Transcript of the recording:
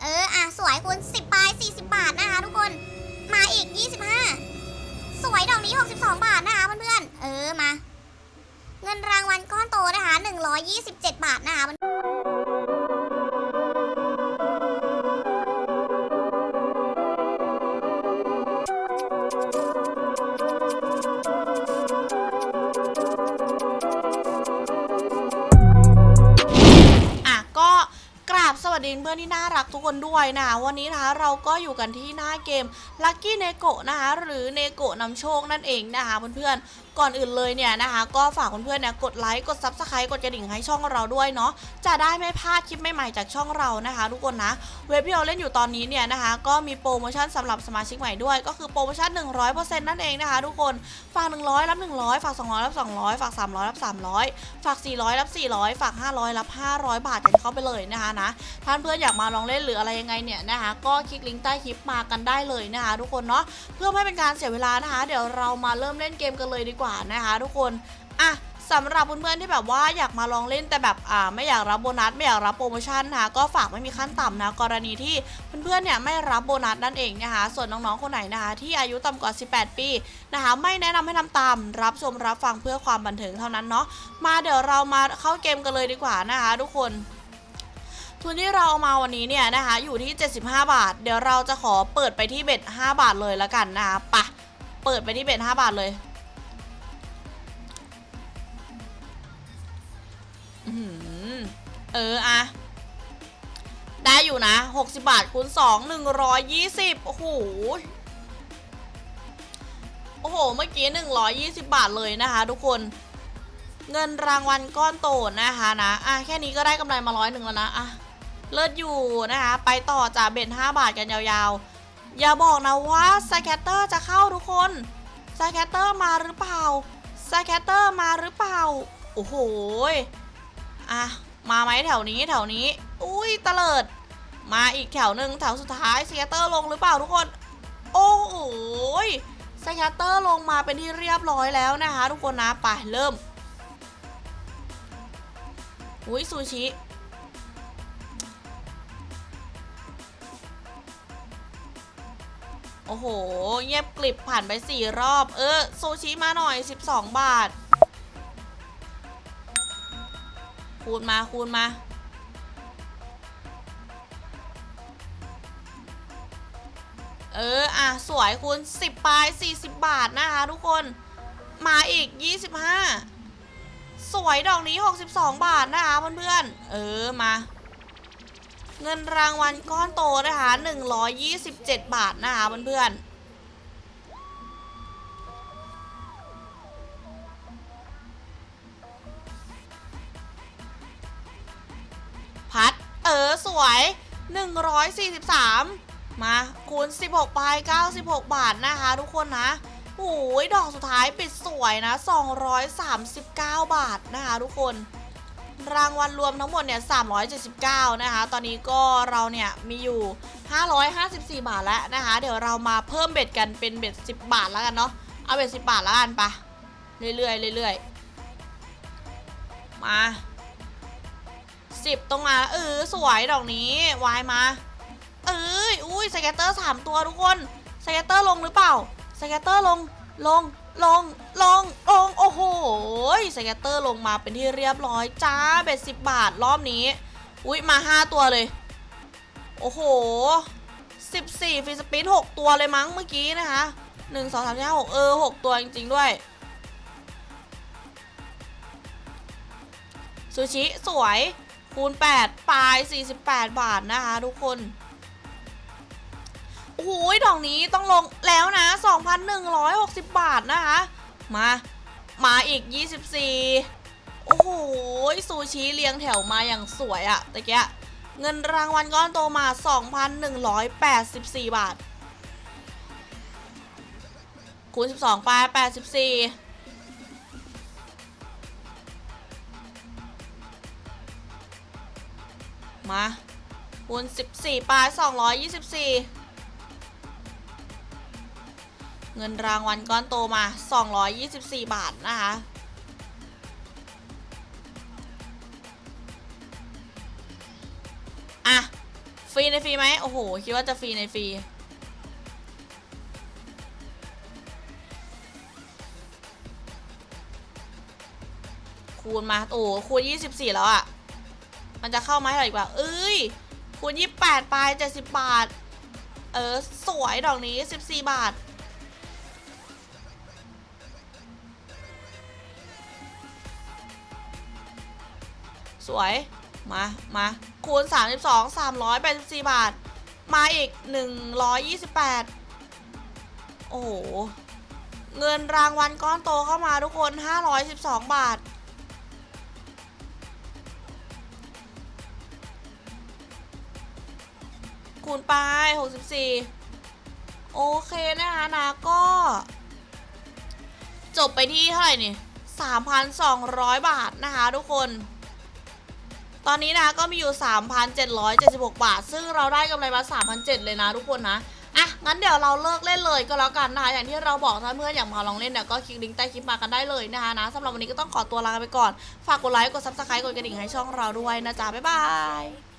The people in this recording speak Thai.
เออ อะ สวยคุณ 10บาท40 บาทนะคะ ทุกคน มาอีก 25 สวยดอกนี้ 62 บาทนะคะเพื่อนๆ เออ มา เงินรางวัลก้อนโตนะคะ 127 บาทนะคะ วัสดีเพื่อนที่น่ารักทุกคนด้วยนะคะวันนี้นะคะเราก็อยู่กันที่หน้าเกม Lucky n e g o นะคะหรือ n e g o นำโชคนั่นเองนะคะเพื่อนๆก่อนอื่นเลยเนี่ยนะคะ ก็ฝากเพื่อนๆเนี่ยกดไลค์กด Subscribe กดกระดิ่งให้ช่องเราด้วยเนาะจะได้ไม่พลาดคลิปใหม่ๆจากช่องเรานะคะ ทุกคนนะเว็บที่เราเล่นอยู่ตอนนี้เนี่ยนะคะ ก็มีโปรโมชั่นสำหรับสมาชิกใหม่ด้วย ก็คือโปรโมชั่น 100%นั่นเองนะคะ ทุกคนฝาก 100 รับ 100 ฝาก 200 รับ 200 ฝาก 300 รับ 300 ฝาก 400 รับ 400 ฝาก 500 รับ 500 บาทกันเข้าไปเลยนะคะนะท่านเพื่อนอยากมาลองเล่นหรืออะไรยังไงเนี่ยนะคะก็คลิกลิงก์ใต้คลิปมากันได้เลยนะคะ ทุกคนเนาะเพื่อไม่เป็นการเสียเวลานะคะ เดี๋ยวเรามาเริ่มเล่นเกมกันเลยดีกว่านะคะทุกคนอะสำหรับเพื่อนๆที่แบบว่าอยากมาลองเล่นแต่แบบอ่าไม่อยากรับโบนัสไม่อยากรับโปรโมชั่นนะคะก็ฝากไม่มีขั้นต่ำนะกรณีที่เพื่อนๆเนี่ยไม่รับโบนัสนั่นเองนะคะส่วนน้องๆคนไหนนะคะที่อายุต่ำกว่า 18 ปีนะคะไม่แนะนำให้ทำตาม รับชมรับฟังเพื่อความบันเทิงเท่านั้นเนาะมาเดี๋ยวเรามาเข้าเกมกันเลยดีกว่านะคะทุกคนทุนที่เราเอามาวันนี้เนี่ยนะคะอยู่ที่ 75 บาท เดี๋ยวเราจะขอเปิดไปที่เบ็ด5บาทเลยแล้วกันนะคะปะเปิดไปที่เบ็ด5บาทเลย เอออะได้อยู่นะ 60 บาทคูณ2 120 โอ้โห โอ้โห เมื่อกี้ 120 บาทเลยนะคะทุกคน เงินรางวัลก้อนโตนะคะนะอะแค่นี้ก็ได้กำไรมาร้อยหนึ่งแล้วนะอะเลิศอยู่นะคะ ไปต่อจากเบ็ด5บาทกันยาวๆ อย่าบอกนะว่าสแคตเตอร์จะเข้าทุกคนสแคตเตอร์มาหรือเปล่าสแคตเตอร์มาหรือเปล่า โอ้โห อะ มาไหมแถวนี้แถวนี้ อุ้ยตะเลิด มาอีกแถวหนึ่งแถวสุดท้ายสแคตเตอร์ลงหรือเปล่าทุกคน โอ้โหสแคตเตอร์ลงมาเป็นที่เรียบร้อยแล้วนะคะ ทุกคนนะไปเริ่ม อุ้ยซูชิโอ้โห เงียบกลิบผ่านไป 4 รอบ เออซูชิมาหน่อย 12 บาท คูณมาคูณมา เออ อะ สวยคูณ10ปลาย40 บาทนะคะทุกคนมาอีก 25 สวยดอกนี้ 62 บาทนะคะเพื่อนๆเออมา เงินรางวัลก้อนโตนะคะ 127 บาทนะคะเพื่อนๆ วย 143 มาคูณ 16 ไป 96 บาทนะคะทุกคนนะโอ้ยดอกสุดท้ายปิดสวยนะ 239 บาทนะคะทุกคน รางวัลรวมทั้งหมดเนี่ย 379 นะคะ ตอนนี้ก็เราเนี่ยมีอยู่ 554 บาทแล้วนะคะ เดี๋ยวเรามาเพิ่มเบ็ดกันเป็นเบ็ด 10 บาทแล้วกันเนาะ เอาเบ็ด 10 บาทแล้วกันปะเรื่อยๆเรื่อยๆมา สิบตรงมาเออสวยดอกนี้วายมา เอ้ยอุ้ยสแกตเตอร์สามตัวทุกคนสแกตเตอร์ลงหรือเปล่าสแกตเตอร์ลงลงลงลงลงโอ้โหสแกตเตอร์ลงมาเป็นที่เรียบร้อยจ้าเบ็ดสิบบาทรอบนี้ อุ้ยมาห้าตัวเลย โอ้โหสิบสี่ฟีสปินหกตัวเลยมั้งเมื่อกี้นะคะหนึ่งสองสามสี่ห้าหกเออหกตัวจริง ๆ ด้วยซูชิ สวย คูณ 8 ปลาย 48 บาทนะคะทุกคน โอ้โหดอกนี้ต้องลงแล้วนะ 2,160 บาทนะคะ มา มาอีก 24 โอ้โหซูชิเรียงแถวมาอย่างสวยอะตะเกียเงินรางวัลก้อนโตมา 2,184 บาท คูณ 12 ปลาย 84 มาคูณ14 ปลาย 224 เงินรางวัลก้อนโตมา 224 บาทนะคะ อะ ฟรีในฟรีไหมโอ้โห คิดว่าจะฟรีในฟรีคูณมา โอ้คูณ 24 แล้วอะ่ะ มันจะเข้ามาให้เราอีกว่า เอ้ย คูณ28ไป70บาท เออ สวยดอกนี้14บาท สวย มา มา คูณ32 384บาท มาอีก128โอ้โห เงินรางวัลก้อนโตเข้ามาทุกคน512บาท คูณไป 64 โอเคนะคะนะก็ จบไปที่เท่าไหร่นี่ 3,200 บาทนะคะทุกคน ตอนนี้นะก็มีอยู่ 3,776 บาท ซึ่งเราได้กำไรมา 3,700 เลยนะทุกคนนะอะงั้นเดี๋ยวเราเลิกเล่นเลยก็แล้วกันนะคะอย่างที่เราบอกถ้าเพื่อนอยากมาลองเล่นเนี่ยก็คลิกลิงก์ใต้คลิปมากันได้เลยนะคะนะสำหรับวันนี้ก็ต้องขอตัวลาไปก่อน ฝากกดไลค์กดซับสไครต์กดกระดิ่งให้ช่องเราด้วยนะจ๊ะบ๊ายบาย